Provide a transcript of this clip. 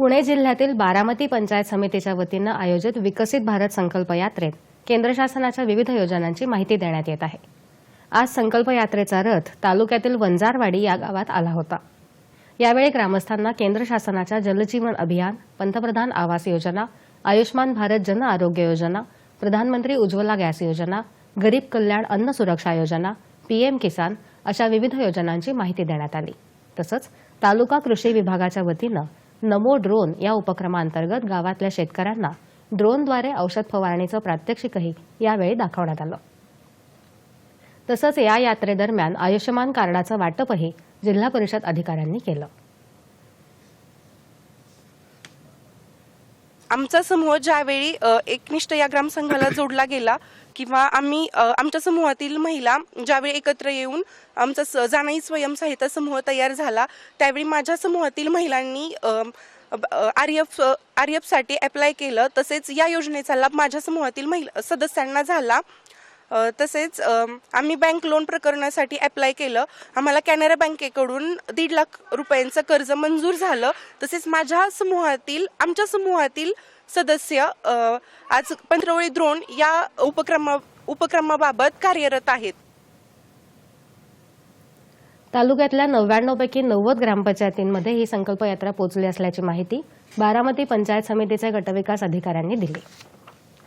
पुणे जिल्ह्यातील बारामती पंचायत समितीच्या वतीनं आयोजित विकसित भारत संकल्प यात्रेत केंद्र शासनाच्या विविध योजनांची माहिती देण्यात येत आहे. आज संकल्प यात्रेचा रथ तालुक्यातील वंजारवाडी या गावात आला होता. यावेळी ग्रामस्थांना केंद्र शासनाच्या जलजीवन अभियान पंतप्रधान आवास योजना आयुष्मान भारत जन आरोग्य योजना प्रधानमंत्री उज्ज्वला गॅस योजना गरीब कल्याण अन्न सुरक्षा योजना पीएम किसान अशा विविध योजनांची माहिती देण्यात आली. तसंच तालुका कृषी विभागाच्या वतीनं नमो ड्रोन या उपक्रमांतर्गत गावातल्या शेतकऱ्यांना ड्रोनद्वारे औषध फवारणीचं प्रात्यक्षिकही यावेळी दाखवण्यात आलं. तसंच या यात्रेदरम्यान आयुष्यमान कार्डाचं वाटपही जिल्हा परिषद अधिकाऱ्यांनी केलं. आमचा समूह ज्यावेळी एकनिष्ठ या ग्रामसंघाला जोडला गेला किंवा आम्ही आमच्या समूहातील महिला ज्यावेळी एकत्र येऊन आमचा स- जाणाई स्वयंसहायता समूह तयार झाला त्यावेळी माझ्या समूहातील महिलांनी आर एफ आर एफसाठी अप्लाय केलं. तसेच या योजनेचा लाभ माझ्या समूहातील महिला सदस्यांना झाला. तसेच आम्ही बँक लोन प्रकरणासाठी अप्लाय केलं. आम्हाला कॅनरा बँकेकडून दीड लाख रुपयांचं कर्ज मंजूर झालं. तसेच माझ्या समूहातील आमच्या समूहातील सदस्य आज पंधरवळी द्रोण या उपक्रमा उपक्रमाबाबत कार्यरत आहेत. तालुक्यातल्या नव्याण्णव पैकी नव्वद ग्रामपंचायतींमध्ये ही संकल्प यात्रा पोहोचली असल्याची माहिती बारामती पंचायत समितीच्या गटविकास अधिकाऱ्यांनी दिली.